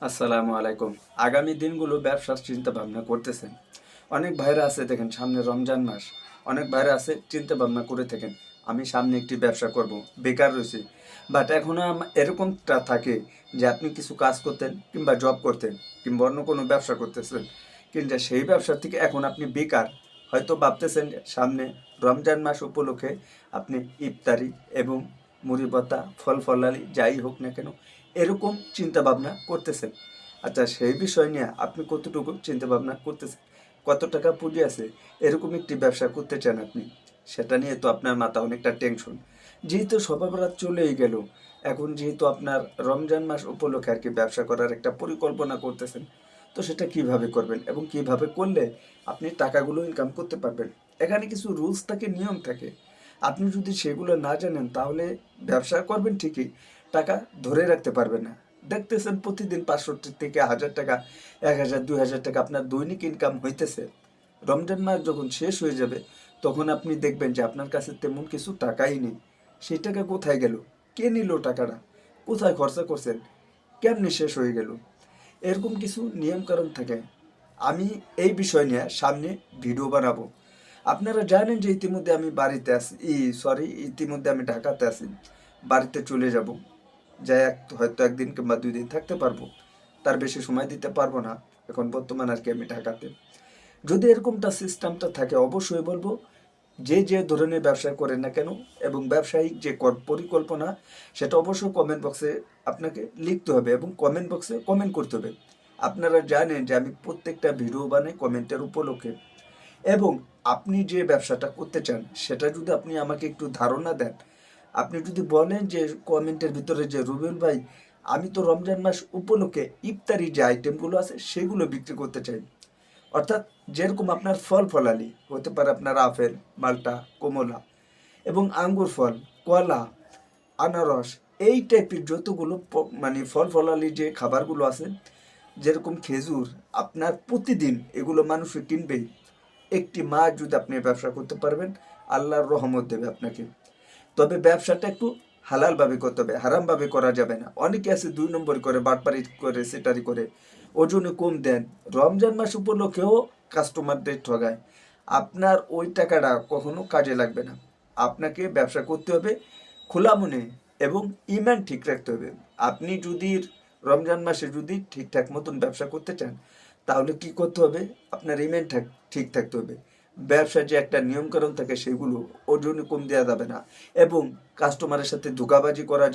আসসালামু আলাইকুম। আগামী দিনগুলো ব্যবসার চিন্তা ভাবনা করতেছেন। অনেক ভাইরা আছে, দেখেন, সামনে রমজান মাস। অনেক ভাইরা আছে চিন্তা ভাবনা করে থাকেন, আমি সামনে একটি ব্যবসা করব, বেকার রয়েছি। বাট এখনও আম- এরকমটা থাকে যে আপনি কিছু কাজ করতেন কিংবা জব করতেন কিংবা অন্য কোনো ব্যবসা করতেছেন, কিন্তু সেই ব্যবসা থেকে এখন আপনি বেকার। হয়তো ভাবতেছেন সামনে রমজান মাস উপলক্ষে আপনি ইফতারি এবং মুড়ি পাতা, ফল ফলালি, যাই হোক না কেন, এরকম চিন্তা ভাবনা করতেছেন। আচ্ছা সেই বিষয় নিয়ে আপনি কতটুকু চিন্তা ভাবনা করতেছেন? কত টাকা পুঁজি আছে? এরকম একটি ব্যবসা করতে চান আপনি, সেটা নিয়ে তো আপনার মাথা অনেকটা টেনশন যেহেতু সবাই রাত চলেই গেল, এখন যেহেতু আপনার রমজান মাস উপলক্ষে আর কি ব্যবসা করার একটা পরিকল্পনা করতেছেন, তো সেটা কীভাবে করবেন এবং কীভাবে করলে আপনি টাকাগুলো ইনকাম করতে পারবেন? এখানে কিছু রুলস থাকে, নিয়ম থাকে। আপনি যদি সেগুলো না জানেন, তাহলে ব্যবসা করবেন ঠিকই, টাকা ধরে রাখতে পারবেন না। দেখতেছেন প্রতিদিন পাঁচশো থেকে হাজার টাকা, এক হাজার, দুই হাজার টাকা আপনার দৈনিক ইনকাম হইতেছে। রমজান মাস যখন শেষ হয়ে যাবে, তখন আপনি দেখবেন যে আপনার কাছে তেমন কিছু টাকাই নেই। সেই টাকা কোথায় গেল? কে নিল টাকাটা? কোথায় খরচা করছেন? কেমনি শেষ হয়ে গেল? এরকম কিছু নিয়মকানুন থাকে। আমি এই বিষয় নিয়ে সামনে ভিডিও বানাবো। আপনারা জানেন যে ইতিমধ্যে আমি বাড়িতে আছি, ই সরি ইতিমধ্যে আমি ঢাকাতে আছি, বাড়িতে চলে যাব। যাই এক হয়তো একদিন কিংবা দুই দিন থাকতে পারব। তার বেশি সময় দিতে পারব না। এখন বর্তমান আর কি আমি ঢাকাতে। যদি এরকমটা সিস্টেমটা থাকে, অবশ্যই বলব, যে যে ধরনের ব্যবসা করেন না কেন এবং ব্যবসায়িক যে কর- পরিকল্পনা, সেটা অবশ্যই কমেন্ট বক্সে আপনাকে লিখতে হবে এবং কমেন্ট বক্সে কমেন্ট করতে হবে। আপনারা জানেন যে আমি প্রত্যেকটা ভিডিও বানাই কমেন্টের উপলক্ষে। এবং আপনি যে ব্যবসাটা করতে চান, সেটা যদি আপনি আমাকে একটু ধারণা দেন। আপনি যদি বলেন যে কমেন্টের ভিতরে যে রুবেল ভাই, আমি তো রমজান মাস উপলক্ষে ইফতারি যে আইটেমগুলো আছে, সেগুলো বিক্রি করতে চাই। অর্থাৎ যেরকম আপনার ফল ফলালি, হতে পারে আপনার আপেল, মালটা, কমলা এবং আঙ্গুর ফল, কলা, আনারস, এই টাইপের যতগুলো মানে ফল ফলালি যে খাবারগুলো আছে, যেরকম খেজুর, আপনার প্রতিদিন এগুলো মানুষ কিনবেই। একটি মাস যদি আপনি ব্যবসা করতে পারবেন, আল্লাহর রহমত দেবে আপনাকে। তবে ব্যবসাটা একটু হালালভাবে করতে হবে, হারামভাবে করা যাবে না। অনেকে আছে দুই নম্বর করে, বাটপারি করে, সেটারি করে, ওজনে কম দেন। রমজান মাস উপলক্ষেও কাস্টমারদের ঠগায়। আপনার ওই টাকাটা কখনো কাজে লাগবে না। আপনাকে ব্যবসা করতে হবে খোলা মনে এবং ইমান ঠিক রাখতে হবে। আপনি যদি রমজান মাসে যদি ঠিকঠাক মতন ব্যবসা করতে চান তাহলে কি করতে হবে? আপনার ইমেন ঠিক থাকতে হবে। ব্যবসার যে একটা নিয়মকানুন থাকে, সেগুলো ওজনে কম দেওয়া যাবে না। এবং কাস্টমারের সাথে ধোকাবাজি করা